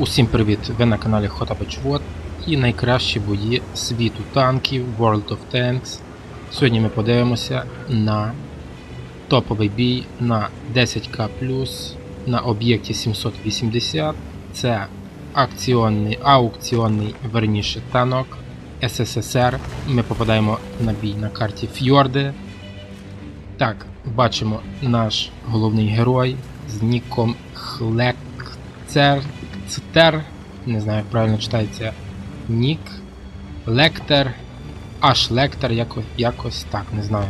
Усім привіт! Ви на каналі Хотабачвод і найкращі бої світу танків World of Tanks. Сьогодні ми подивимося на топовий бій на 10к на об'єкті 780. Це акціонний, аукціонний верніше танок СССР. Ми попадаємо на бій на карті Фьорди. Так, бачимо наш головний герой з ніком Хлекцер. Цтер, не знаю, як правильно читається Нік, Лектер, аж Лектер, якось, якось так, не знаю.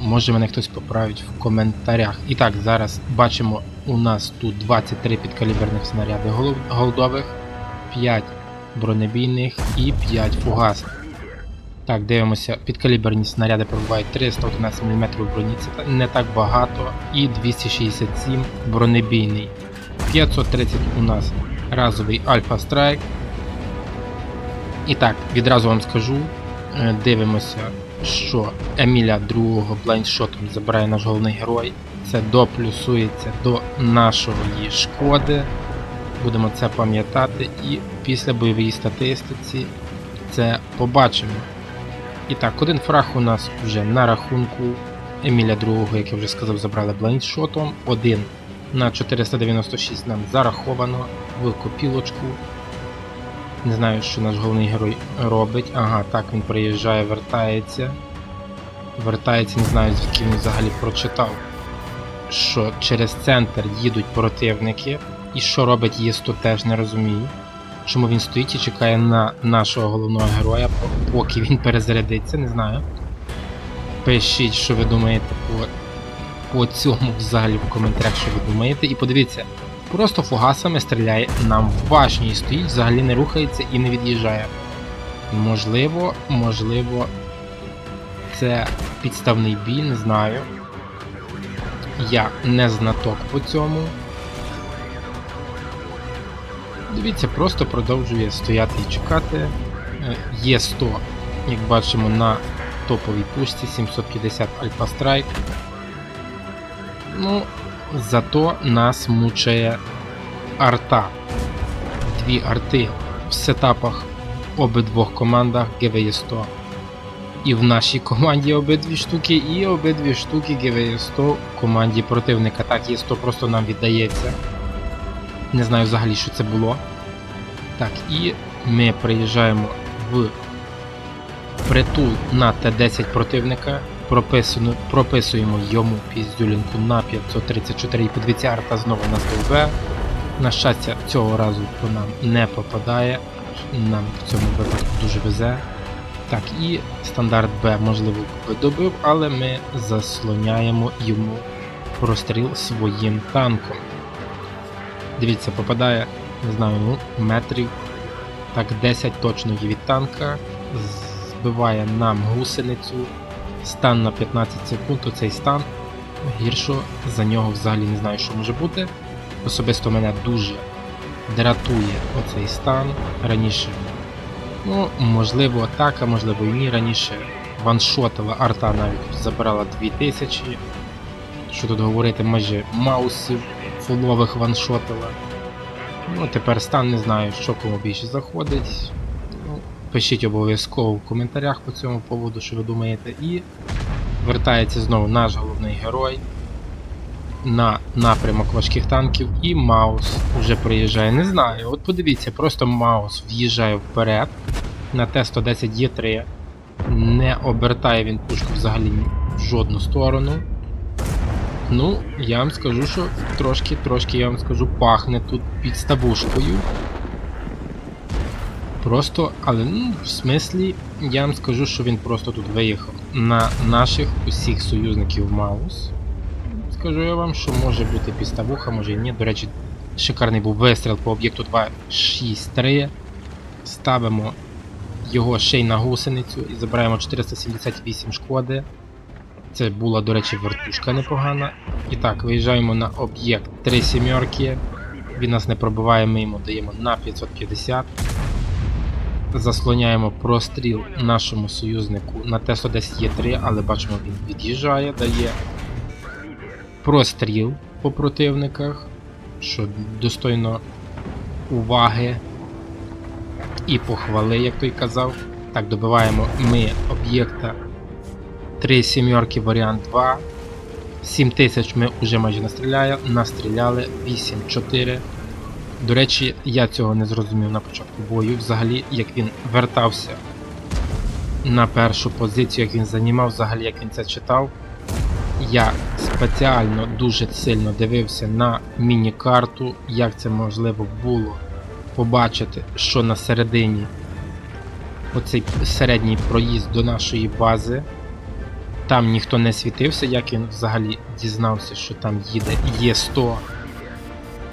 Може мене хтось поправить в коментарях. І так, зараз бачимо у нас тут 23 підкаліберних снаряди голдових, 5 бронебійних і 5 фугасних. Так, дивимося, підкаліберні снаряди пробувають 311 мм броні, це не так багато, і 267 бронебійний. 530 у нас разовий Альфа Страйк. І так, відразу вам скажу, е, дивимося, що Еміля другого блайндшотом забирає наш головний герой. Це доплюсується до нашої шкоди. Будемо це пам'ятати і після бойової статистиці це побачимо. І так, один фраг у нас вже на рахунку. Еміля другого, як я вже сказав, забрали блайндшотом. Один на 496 нам зараховано в копілочку. Не знаю, що наш головний герой робить. Ага, так він приїжджає, вертається. Вертається, не знаю, звідки він взагалі прочитав, що через центр їдуть противники. І що робить ЄСТО теж не розумію. Чому він стоїть і чекає на нашого головного героя, поки він перезарядиться, не знаю. Пишіть, що ви думаєте по по цьому взагалі в коментарях, що ви думаєте. І подивіться, просто фугасами стріляє нам в башню і стоїть, взагалі не рухається і не від'їжджає. Можливо, можливо, це підставний бій, не знаю. Я не знаток по цьому. Дивіться, просто продовжує стояти і чекати. Е, Є 100, як бачимо, на топовій пушці 750 Альфа Страйк. Ну, зато нас мучає арта. Дві арти в сетапах обидвох командах GVE100. І в нашій команді обидві штуки, і обидві штуки GVE100 в команді противника. Так, Є100 просто нам віддається. Не знаю взагалі, що це було. Так, і ми приїжджаємо в притул на Т-10 противника. Прописано, прописуємо йому піздюлінку на 534 і подивіться, арта знову нас ДВ. На щастя, цього разу по нам не попадає. Нам в цьому випадку дуже везе. Так, і стандарт Б, можливо, би добив, але ми заслоняємо йому простріл своїм танком. Дивіться, попадає, не знаю, ну, метрів. Так, 10 точно є від танка. Збиває нам гусеницю. Стан на 15 секунд, оцей стан. Гіршо за нього взагалі не знаю, що може бути. Особисто мене дуже дратує оцей стан. Раніше, ну, можливо, атака, можливо і ні. Раніше ваншотила арта навіть забирала 2000. Що тут говорити, майже маусів фулових ваншотила. Ну, тепер стан не знаю, що кому більше заходить. Пишіть обов'язково в коментарях по цьому поводу, що ви думаєте. І вертається знову наш головний герой на напрямок важких танків. І Маус вже приїжджає. Не знаю, от подивіться, просто Маус в'їжджає вперед на Т-110 Є3. Не обертає він пушку взагалі в жодну сторону. Ну, я вам скажу, що трошки, трошки, я вам скажу, пахне тут підставушкою. Просто, але ну, в смислі, я вам скажу, що він просто тут виїхав на наших усіх союзників Маус. Скажу я вам, що може бути підставуха, може і ні. До речі, шикарний був вистріл по об'єкту 263. Ставимо його ще й на гусеницю і забираємо 478 шкоди. Це була, до речі, вертушка непогана. І так, виїжджаємо на об'єкт 3 сімерки. Він нас не пробиває, ми йому даємо на 550. Заслоняємо простріл нашому союзнику на Т-110 є 3, але бачимо, він від'їжджає, дає простріл по противниках, що достойно уваги і похвали, як той казав. Так, добиваємо ми об'єкта 3 сімерки варіант 2. 7 тисяч ми вже майже настріляли, настріляли 8-4. До речі, я цього не зрозумів на початку бою. Взагалі, як він вертався на першу позицію, як він займав, взагалі як він це читав. Я спеціально дуже сильно дивився на міні-карту, як це можливо було побачити, що на середині оцей середній проїзд до нашої бази. Там ніхто не світився, як він взагалі дізнався, що там їде Є100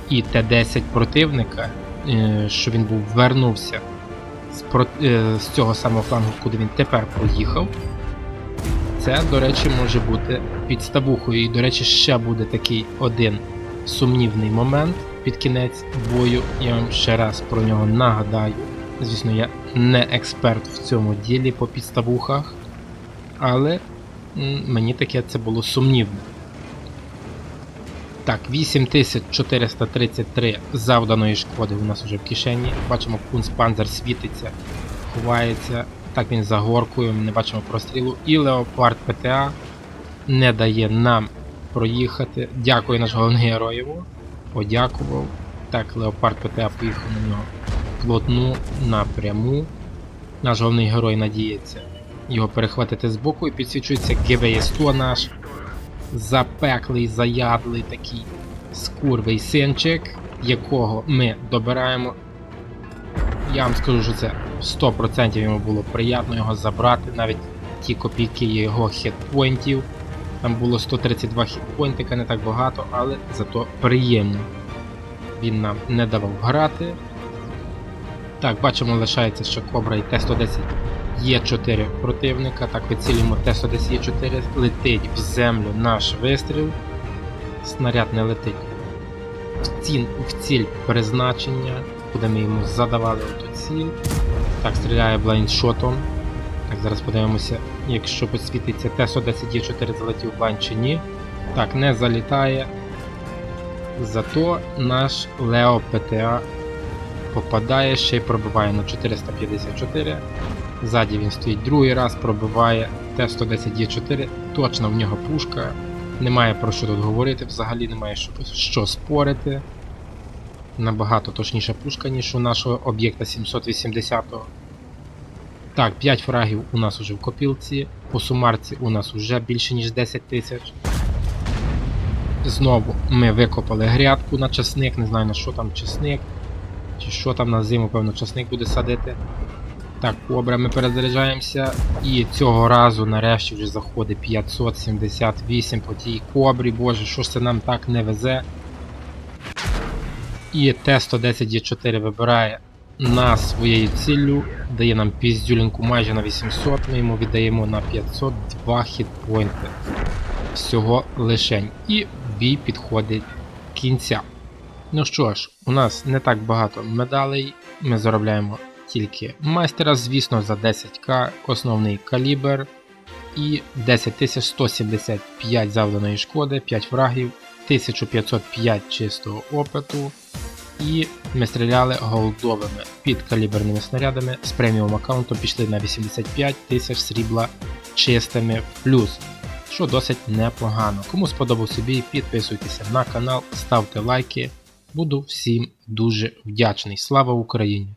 і Т-10 противника, е, що він був вернувся з, е, з цього самого флангу, куди він тепер проїхав. Це, до речі, може бути підставухою. І, до речі, ще буде такий один сумнівний момент під кінець бою. Я вам ще раз про нього нагадаю. Звісно, я не експерт в цьому ділі по підставухах, але мені таке це було сумнівно. Так, 8433 завданої шкоди у нас вже в кишені. Бачимо, кунспанзер світиться, ховається. Так він за горкою, не бачимо прострілу. І Леопард ПТА не дає нам проїхати. Дякую наш головний героєву. Подякував. Так, Леопард ПТА поїхав на нього плотну напряму. Наш головний герой надіється його перехватити з боку і підсвічується ГВС-100 наш запеклий, заядлий такий скурвий синчик, якого ми добираємо. Я вам скажу, що це 100% йому було приємно його забрати, навіть ті копійки його хітпойнтів. Там було 132 хітпойнтика, не так багато, але зато приємно. Він нам не давав грати. Так, бачимо, лишається, що Кобра і Т-110 є 4 противника. Так, вицілюємо Т-110 є 4 летить в землю наш вистріл. Снаряд не летить ціль, в ціль призначення, куди ми йому задавали оту ціль. Так, стріляє блайндшотом. Так, зараз подивимося, якщо посвітиться Т-110 є 4 залетів в блайнд чи ні. Так, не залітає. Зато наш Лео ПТА попадає, ще й пробиває на 454. Ззаді він стоїть другий раз, пробиває Т-110Е4, точно в нього пушка. Немає про що тут говорити, взагалі немає що, що спорити. Набагато точніша пушка, ніж у нашого об'єкта 780. Так, 5 фрагів у нас уже в копілці, по сумарці у нас вже більше ніж 10 тисяч. Знову ми викопали грядку на часник, не знаю на що там часник. Чи що там на зиму, певно, часник буде садити. Так, кобра, ми перезаряджаємося. І цього разу нарешті вже заходить 578 по тій кобрі. Боже, що ж це нам так не везе. І Т-110Е4 вибирає нас своєю ціллю, дає нам піздюлінку майже на 800, ми йому віддаємо на 502 хітпойнти. Всього лишень. І бій підходить кінця. Ну що ж, у нас не так багато медалей, ми заробляємо тільки майстера, звісно, за 10к, основний калібр і 10175 завданої шкоди, 5 врагів, 1505 чистого опиту. І ми стріляли голдовими підкаліберними снарядами з преміум аккаунтом пішли на 85 тисяч срібла чистими плюс, що досить непогано. Кому сподобався бій, підписуйтеся на канал, ставте лайки. Буду всім дуже вдячний. Слава Україні!